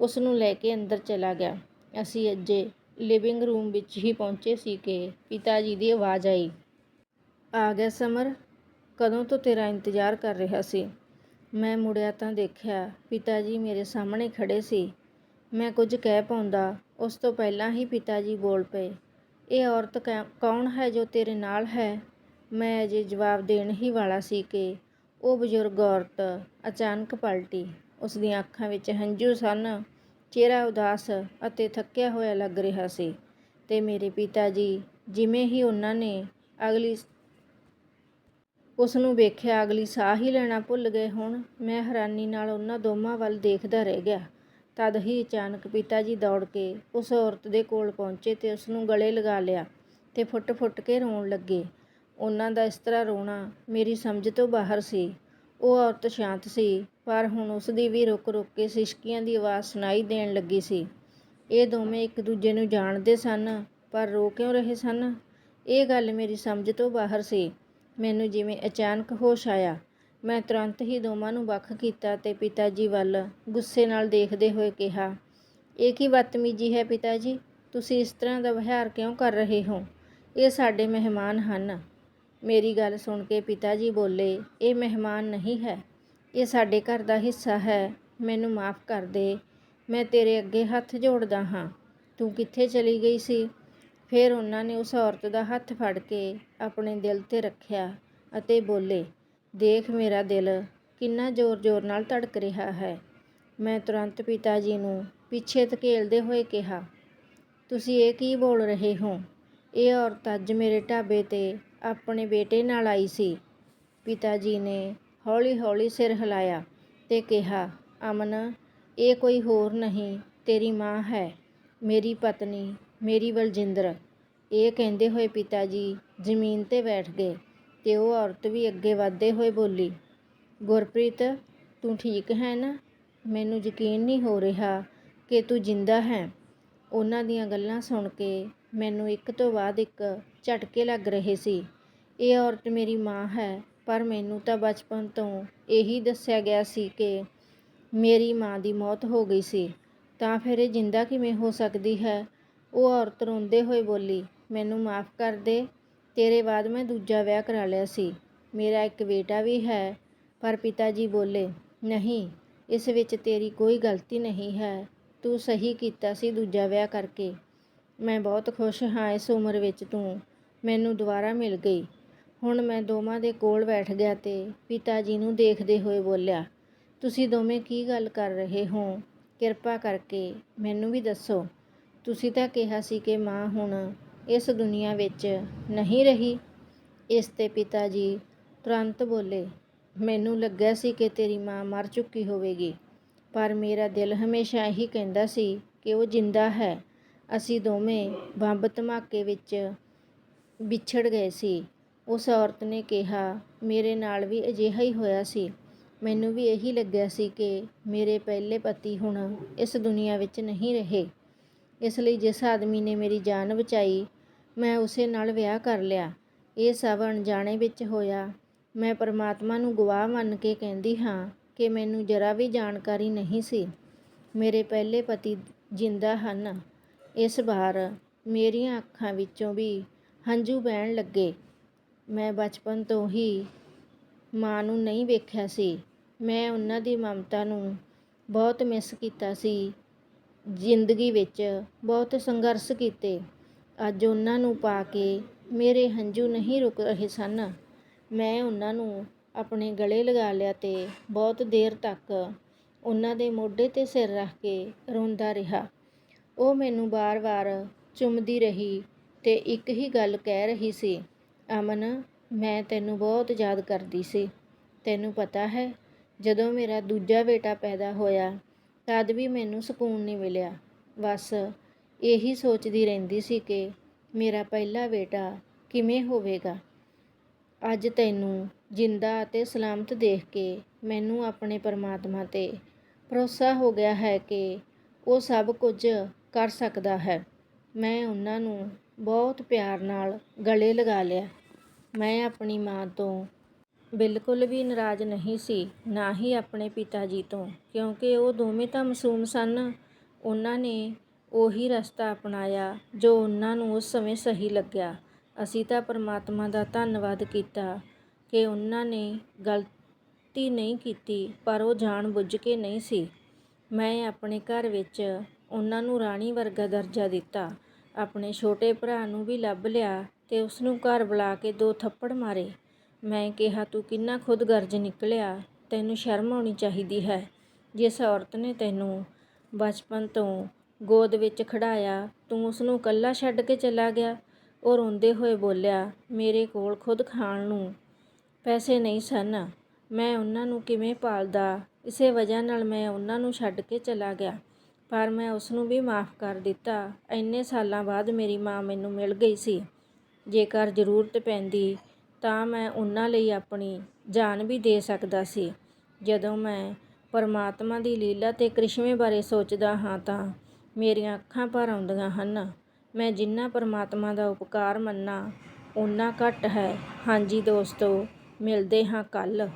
S1: ਉਸ ਨੂੰ ਲੈ ਕੇ ਅੰਦਰ ਚਲਾ ਗਿਆ। ਅਸੀਂ ਅੱਜੇ ਲਿਵਿੰਗ ਰੂਮ ਵਿੱਚ ਹੀ ਪਹੁੰਚੇ ਸੀ ਕਿ ਪਿਤਾ ਜੀ ਦੀ ਆਵਾਜ਼ ਆਈ। ਆ ਗਿਆ ਸਮਰ, ਕਦੋਂ ਤੋਂ ਤੇਰਾ ਇੰਤਜ਼ਾਰ ਕਰ ਰਿਹਾ ਸੀ? ਮੈਂ ਮੁੜਿਆ ਤਾਂ ਦੇਖਿਆ ਪਿਤਾ ਜੀ ਮੇਰੇ ਸਾਹਮਣੇ ਖੜੇ ਸੀ। ਮੈਂ ਕੁਝ ਕਹਿ ਪਾਉਂਦਾ, ਉਸ ਤੋਂ ਪਹਿਲਾਂ ਹੀ ਪਿਤਾ ਜੀ ਬੋਲ ਪਏ, ਇਹ ਔਰਤ ਕੈ- ਕੌਣ ਹੈ ਜੋ ਤੇਰੇ ਨਾਲ ਹੈ? ਮੈਂ ਅਜੇ ਜਵਾਬ ਦੇਣ ਹੀ ਵਾਲਾ ਸੀ ਕਿ ਉਹ ਬਜ਼ੁਰਗ ਔਰਤ ਅਚਾਨਕ ਪਲਟੀ। ਉਸ ਦੀਆਂ ਅੱਖਾਂ ਵਿੱਚ ਹੰਝੂ ਸਨ। ਚਿਹਰਾ ਉਦਾਸ ਅਤੇ ਥੱਕਿਆ ਹੋਇਆ ਲੱਗ ਰਿਹਾ ਸੀ। ਤੇ ਮੇਰੇ ਪਿਤਾ ਜੀ, ਜਿਵੇਂ ਹੀ ਉਹਨਾਂ ਨੇ ਅਗਲੀ ਉਸ ਨੂੰ ਵੇਖਿਆ ਅਗਲੀ ਸਾਹ ਹੀ ਲੈਣਾ ਭੁੱਲ ਗਏ ਹੁਣ। ਮੈਂ ਹੈਰਾਨੀ ਨਾਲ ਉਹਨਾਂ ਦੋਵਾਂ ਵੱਲ ਦੇਖਦਾ ਰਹਿ ਗਿਆ। ਤਦ ਹੀ ਅਚਾਨਕ ਪਿਤਾ ਜੀ ਦੌੜ ਕੇ ਉਸ ਔਰਤ ਦੇ ਕੋਲ ਪਹੁੰਚੇ ਤੇ ਉਸ ਨੂੰ ਗਲੇ ਲਗਾ ਲਿਆ ਤੇ ਫੁੱਟ-ਫੁੱਟ ਕੇ ਰੋਣ ਲੱਗੇ। ਉਹਨਾਂ ਦਾ ਇਸ ਤਰ੍ਹਾਂ ਰੋਣਾ ਮੇਰੀ ਸਮਝ ਤੋਂ ਬਾਹਰ ਸੀ। ਉਹ ਔਰਤ ਸ਼ਾਂਤ ਸੀ, ਪਰ ਹੁਣ ਉਸ ਦੀ ਵੀ ਰੁਕ-ਰੁਕ ਕੇ ਸਿਸਕੀਆਂ ਦੀ ਆਵਾਜ਼ ਸੁਣਾਈ ਦੇਣ ਲੱਗੀ ਸੀ। ਇਹ ਦੋਵੇਂ ਇੱਕ ਦੂਜੇ ਨੂੰ ਜਾਣਦੇ ਸਨ, ਪਰ ਰੋ ਕਿਉਂ ਰਹੇ ਸਨ? ਇਹ ਗੱਲ ਮੇਰੀ ਸਮਝ ਤੋਂ ਬਾਹਰ ਸੀ। ਮੈਨੂੰ ਜਿਵੇਂ ਅਚਾਨਕ ਹੋਸ਼ ਆਇਆ। ਮੈਂ ਤੁਰੰਤ ਹੀ ਦੋਵਾਂ ਨੂੰ ਵੱਖ ਕੀਤਾ ਤੇ ਪਿਤਾ ਜੀ ਵੱਲ ਗੁੱਸੇ ਨਾਲ ਦੇਖਦੇ ਹੋਏ ਕਿਹਾ, ਇਹ ਕੀ ਬਦਤਮੀਜੀ ਹੈ ਪਿਤਾ ਜੀ ਤੁਸੀਂ ਇਸ ਤਰ੍ਹਾਂ ਦਾ ਵਿਹਾਰ ਕਿਉਂ ਕਰ ਰਹੇ ਹੋ? ਇਹ ਸਾਡੇ ਮਹਿਮਾਨ ਹਨ। ਮੇਰੀ ਗੱਲ ਸੁਣ ਕੇ ਪਿਤਾ ਜੀ ਬੋਲੇ, ਇਹ ਮਹਿਮਾਨ ਨਹੀਂ ਹੈ, ਇਹ ਸਾਡੇ ਘਰ ਦਾ ਹਿੱਸਾ ਹੈ, ਮੈਨੂੰ ਮਾਫ ਕਰ ਦੇ, ਮੈਂ ਤੇਰੇ ਅੱਗੇ ਹੱਥ ਜੋੜਦਾ ਹਾਂ, ਤੂੰ ਕਿੱਥੇ ਚਲੀ ਗਈ ਸੀ? ਫਿਰ ਉਹਨਾਂ ਨੇ ਉਸ ਔਰਤ ਦਾ ਹੱਥ ਫੜ ਕੇ ਆਪਣੇ ਦਿਲ ਤੇ ਰੱਖਿਆ ਅਤੇ ਬੋਲੇ, ਦੇਖ ਮੇਰਾ ਦਿਲ ਕਿੰਨਾ ਜ਼ੋਰ-ਜ਼ੋਰ ਨਾਲ ਧੜਕ ਰਿਹਾ ਹੈ। ਮੈਂ ਤੁਰੰਤ ਪਿਤਾ ਜੀ ਨੂੰ ਪਿੱਛੇ ਧਕੇਲਦੇ ਹੋਏ ਕਿਹਾ, ਤੁਸੀਂ ਇਹ ਕੀ ਬੋਲ ਰਹੇ ਹੋ? ਇਹ ਔਰਤ ਅੱਜ ਮੇਰੇ ਢਾਬੇ ਤੇ ਆਪਣੇ ਬੇਟੇ ਨਾਲ ਆਈ ਸੀ। ਪਿਤਾ ਜੀ ਨੇ ਹੌਲੀ-ਹੌਲੀ ਸਿਰ ਹਿਲਾਇਆ ਤੇ ਕਿਹਾ, ਅਮਨ, ਇਹ ਕੋਈ ਹੋਰ ਨਹੀਂ, ਤੇਰੀ ਮਾਂ ਹੈ, ਮੇਰੀ ਪਤਨੀ, ਮੇਰੀ ਬਲਜਿੰਦਰ। ਇਹ ਕਹਿੰਦੇ ਹੋਏ ਪਿਤਾ ਜੀ ਜ਼ਮੀਨ ਤੇ ਬੈਠ ਗਏ ਤੇ ਉਹ ਔਰਤ ਵੀ ਅੱਗੇ ਵਧਦੇ ਹੋਏ ਬੋਲੀ, ਗੁਰਪ੍ਰੀਤ, ਤੂੰ ਠੀਕ ਹੈ ਨਾ? ਮੈਨੂੰ ਯਕੀਨ ਨਹੀਂ ਹੋ ਰਿਹਾ ਕਿ ਤੂੰ ਜਿੰਦਾ ਹੈ। ਉਹਨਾਂ ਦੀਆਂ ਗੱਲਾਂ ਸੁਣ ਕੇ ਮੈਨੂੰ ਇੱਕ ਤੋਂ ਬਾਅਦ ਇੱਕ ਝਟਕੇ ਲੱਗ ਰਹੇ ਸੀ। ਇਹ ਔਰਤ ਮੇਰੀ ਮਾਂ ਹੈ, ਪਰ ਮੈਨੂੰ ਤਾਂ ਬਚਪਨ ਤੋਂ ਇਹੀ ਦੱਸਿਆ ਗਿਆ ਸੀ ਕਿ ਮੇਰੀ ਮਾਂ ਦੀ ਮੌਤ ਹੋ ਗਈ ਸੀ। ਤਾਂ ਫਿਰ ਇਹ ਜਿੰਦਾ ਕਿਵੇਂ ਹੋ ਸਕਦੀ ਹੈ? ਉਹ ਔਰਤ ਰੋਂਦੇ ਹੋਏ ਬੋਲੀ, ਮੈਨੂੰ ਮਾਫ ਕਰ ਦੇ, ਤੇਰੇ ਬਾਅਦ ਮੈਂ ਦੂਜਾ ਵਿਆਹ ਕਰਾ ਲਿਆ ਸੀ। ਮੇਰਾ ਇੱਕ ਬੇਟਾ ਵੀ ਹੈ। ਪਰ ਪਿਤਾ ਜੀ ਬੋਲੇ, ਨਹੀਂ, ਇਸ ਵਿੱਚ ਤੇਰੀ ਕੋਈ ਗਲਤੀ ਨਹੀਂ ਹੈ। ਤੂੰ ਸਹੀ ਕੀਤਾ ਸੀ ਦੂਜਾ ਵਿਆਹ ਕਰਕੇ। ਮੈਂ ਬਹੁਤ ਖੁਸ਼ ਹਾਂ ਇਸ ਉਮਰ ਵਿੱਚ ਤੂੰ। ਮੈਨੂੰ ਦੁਬਾਰਾ ਮਿਲ ਗਈ। ਹੁਣ ਮੈਂ ਦੋਵਾਂ ਦੇ ਕੋਲ ਬੈਠ ਗਿਆ ਤੇ ਪਿਤਾ ਜੀ ਨੂੰ ਦੇਖਦੇ ਹੋਏ ਬੋਲਿਆ, ਤੁਸੀਂ ਦੋਵੇਂ ਕੀ ਗੱਲ ਕਰ ਰਹੇ ਹੋ? ਕਿਰਪਾ ਕਰਕੇ ਮੈਨੂੰ ਵੀ ਦੱਸੋ। ਤੁਸੀਂ ਤਾਂ ਕਿਹਾ ਸੀ ਕਿ ਮਾਂ ਹੁਣ ਇਸ ਦੁਨੀਆ ਵਿੱਚ ਨਹੀਂ ਰਹੀ। ਇਸ ਤੇ ਪਿਤਾ ਜੀ ਤੁਰੰਤ ਬੋਲੇ, ਮੈਨੂੰ ਲੱਗਿਆ ਸੀ ਕਿ ਤੇਰੀ ਮਾਂ ਮਰ ਚੁੱਕੀ ਹੋਵੇਗੀ, ਪਰ ਮੇਰਾ ਦਿਲ ਹਮੇਸ਼ਾ ਇਹੀ ਕਹਿੰਦਾ ਸੀ ਕਿ ਉਹ ਜਿੰਦਾ ਹੈ। ਅਸੀਂ ਦੋਵੇਂ ਬੰਬ ਧਮਾਕੇ ਵਿੱਚ ਵਿਛੜ ਗਏ ਸੀ। ਉਸ ਔਰਤ ਨੇ ਕਿਹਾ, ਮੇਰੇ ਨਾਲ ਵੀ ਅਜਿਹਾ ਹੀ ਹੋਇਆ ਸੀ। ਮੈਨੂੰ ਵੀ ਇਹੀ ਲੱਗਿਆ ਸੀ ਕਿ ਮੇਰੇ ਪਹਿਲੇ ਪਤੀ ਹੁਣ ਇਸ ਦੁਨੀਆ ਵਿੱਚ ਨਹੀਂ ਰਹੇ। ਇਸ ਲਈ ਜਿਸ ਆਦਮੀ ਨੇ ਮੇਰੀ ਜਾਨ ਬਚਾਈ, ਮੈਂ ਉਸੇ ਨਾਲ ਵਿਆਹ ਕਰ ਲਿਆ। ਇਹ ਸਭ ਅਣਜਾਣੇ ਵਿੱਚ ਹੋਇਆ। ਮੈਂ ਪਰਮਾਤਮਾ ਨੂੰ ਗਵਾਹ ਮੰਨ ਕੇ ਕਹਿੰਦੀ ਹਾਂ ਕਿ ਮੈਨੂੰ ਜਰਾ ਵੀ ਜਾਣਕਾਰੀ ਨਹੀਂ ਸੀ। ਮੇਰੇ ਪਹਿਲੇ ਪਤੀ ਜਿੰਦਾ ਹਨ। ਇਸ ਵਾਰ ਮੇਰੀਆਂ ਅੱਖਾਂ ਵਿੱਚੋਂ ਵੀ ਹੰਝੂ ਵਹਿਣ ਲੱਗੇ। ਮੈਂ ਬਚਪਨ ਤੋਂ ਹੀ ਮਾਂ ਨੂੰ ਨਹੀਂ ਵੇਖਿਆ ਸੀ। ਮੈਂ ਉਹਨਾਂ ਦੀ ਮਮਤਾ ਨੂੰ ਬਹੁਤ ਮਿਸ ਕੀਤਾ ਸੀ। ਜ਼ਿੰਦਗੀ ਵਿੱਚ ਬਹੁਤ ਸੰਘਰਸ਼ ਕੀਤੇ। ਅੱਜ ਉਹਨਾਂ ਨੂੰ ਪਾ ਕੇ ਮੇਰੇ ਹੰਝੂ ਨਹੀਂ ਰੁਕ ਰਹੇ ਸਨ। ਮੈਂ ਉਹਨਾਂ ਨੂੰ ਆਪਣੇ ਗਲੇ ਲਗਾ ਲਿਆ ਅਤੇ ਬਹੁਤ ਦੇਰ ਤੱਕ ਉਹਨਾਂ ਦੇ ਮੋਢੇ ਤੇ ਸਿਰ ਰੱਖ ਕੇ ਰੋਂਦਾ ਰਿਹਾ। ਉਹ ਮੈਨੂੰ ਵਾਰ ਵਾਰ ਚੁੰਮਦੀ ਰਹੀ। ਤੇ ਇੱਕ ਹੀ ਗੱਲ ਕਹਿ ਰਹੀ ਸੀ, ਅਮਨ, ਮੈਂ ਤੈਨੂੰ ਬਹੁਤ ਯਾਦ ਕਰਦੀ ਸੀ। ਤੈਨੂੰ ਪਤਾ ਹੈ, ਜਦੋਂ ਮੇਰਾ ਦੂਜਾ ਬੇਟਾ ਪੈਦਾ ਹੋਇਆ, ਤਦ ਵੀ ਮੈਨੂੰ ਸਕੂਨ ਨਹੀਂ ਮਿਲਿਆ। ਬਸ ਇਹੀ ਸੋਚਦੀ ਰਹਿੰਦੀ ਸੀ ਕਿ ਮੇਰਾ ਪਹਿਲਾ ਬੇਟਾ ਕਿਵੇਂ ਹੋਵੇਗਾ। ਅੱਜ ਤੈਨੂੰ ਜਿੰਦਾ ਅਤੇ ਸਲਾਮਤ ਦੇਖ ਕੇ ਮੈਨੂੰ ਆਪਣੇ ਪਰਮਾਤਮਾ ਤੇ ਭਰੋਸਾ ਹੋ ਗਿਆ ਹੈ ਕਿ ਉਹ ਸਭ ਕੁਝ ਕਰ ਸਕਦਾ ਹੈ। ਮੈਂ ਉਹਨਾਂ ਨੂੰ ਬਹੁਤ ਪਿਆਰ ਨਾਲ ਗਲੇ ਲਗਾ ਲਿਆ। ਮੈਂ ਆਪਣੀ ਮਾਂ ਤੋਂ ਬਿਲਕੁਲ ਵੀ ਨਾਰਾਜ਼ ਨਹੀਂ ਸੀ, ਨਾ ਹੀ ਆਪਣੇ ਪਿਤਾ ਜੀ ਤੋਂ, ਕਿਉਂਕਿ ਉਹ ਦੋਵੇਂ ਤਾਂ ਮਾਸੂਮ ਸਨ। ਉਹਨਾਂ ਨੇ ਉਹੀ ਰਸਤਾ ਅਪਣਾਇਆ ਜੋ ਉਹਨਾਂ ਨੂੰ ਉਸ ਸਮੇਂ ਸਹੀ ਲੱਗਿਆ। ਅਸੀਂ ਤਾਂ ਪਰਮਾਤਮਾ ਦਾ ਧੰਨਵਾਦ ਕੀਤਾ ਕਿ ਉਹਨਾਂ ਨੇ ਗਲਤੀ ਨਹੀਂ ਕੀਤੀ, ਪਰ ਉਹ ਜਾਣ ਬੁੱਝ ਕੇ ਨਹੀਂ ਸੀ। ਮੈਂ ਆਪਣੇ ਘਰ ਵਿੱਚ ਉਹਨਾਂ ਨੂੰ ਰਾਣੀ ਵਰਗਾ ਦਰਜਾ ਦਿੱਤਾ। ਆਪਣੇ ਛੋਟੇ ਭਰਾ ਨੂੰ ਵੀ ਲੱਭ ਲਿਆ ਤੇ ਉਸ ਨੂੰ ਘਰ ਬੁਲਾ ਕੇ ਦੋ ਥੱਪੜ ਮਾਰੇ। ਮੈਂ ਕਿਹਾ, ਤੂੰ ਕਿੰਨਾ ਖੁਦਗਰਜ਼ ਨਿਕਲਿਆ? ਤੈਨੂੰ ਸ਼ਰਮ ਆਉਣੀ ਚਾਹੀਦੀ ਹੈ। ਜਿਸ ਔਰਤ ਨੇ ਤੈਨੂੰ ਬਚਪਨ ਤੋਂ ਗੋਦ ਵਿੱਚ ਖੜਾਇਆ, ਤੂੰ ਉਸ ਨੂੰ ਇਕੱਲਾ ਛੱਡ ਕੇ ਚਲਾ ਗਿਆ। ਉਹ ਰੋਂਦੇ ਹੋਏ ਬੋਲਿਆ, ਮੇਰੇ ਕੋਲ ਖੁਦ ਖਾਣ ਨੂੰ ਪੈਸੇ ਨਹੀਂ ਸਨ। ਮੈਂ ਉਹਨਾਂ ਨੂੰ ਕਿਵੇਂ ਪਾਲਦਾ? ਇਸੇ ਵਜ੍ਹਾ ਨਾਲ ਮੈਂ ਉਹਨਾਂ ਨੂੰ ਛੱਡ ਕੇ ਚਲਾ ਗਿਆ। ਪਰ ਮੈਂ ਉਸ ਨੂੰ ਵੀ ਮਾਫ ਕਰ ਦਿੱਤਾ। ਇੰਨੇ ਸਾਲਾਂ ਬਾਅਦ ਮੇਰੀ ਮਾਂ ਮੈਨੂੰ ਮਿਲ ਗਈ ਸੀ। ਜੇਕਰ ਜ਼ਰੂਰਤ ਪੈਂਦੀ ਤਾਂ ਮੈਂ ਉਹਨਾਂ ਲਈ ਆਪਣੀ ਜਾਨ ਵੀ ਦੇ ਸਕਦਾ ਸੀ। ਜਦੋਂ ਮੈਂ ਪਰਮਾਤਮਾ ਦੀ ਲੀਲਾ ਤੇ ਕ੍ਰਿਸ਼ਮੇ ਬਾਰੇ ਸੋਚਦਾ ਹਾਂ ਤਾਂ ਮੇਰੀਆਂ ਅੱਖਾਂ ਭਰ ਆਉਂਦੀਆਂ ਹਨ। ਮੈਂ ਜਿੰਨਾ ਪਰਮਾਤਮਾ ਦਾ ਉਪਕਾਰ ਮੰਨਾ, ਓਨਾ ਘੱਟ ਹੈ। ਹਾਂਜੀ ਦੋਸਤੋ, ਮਿਲਦੇ ਹਾਂ ਕੱਲ੍ਹ।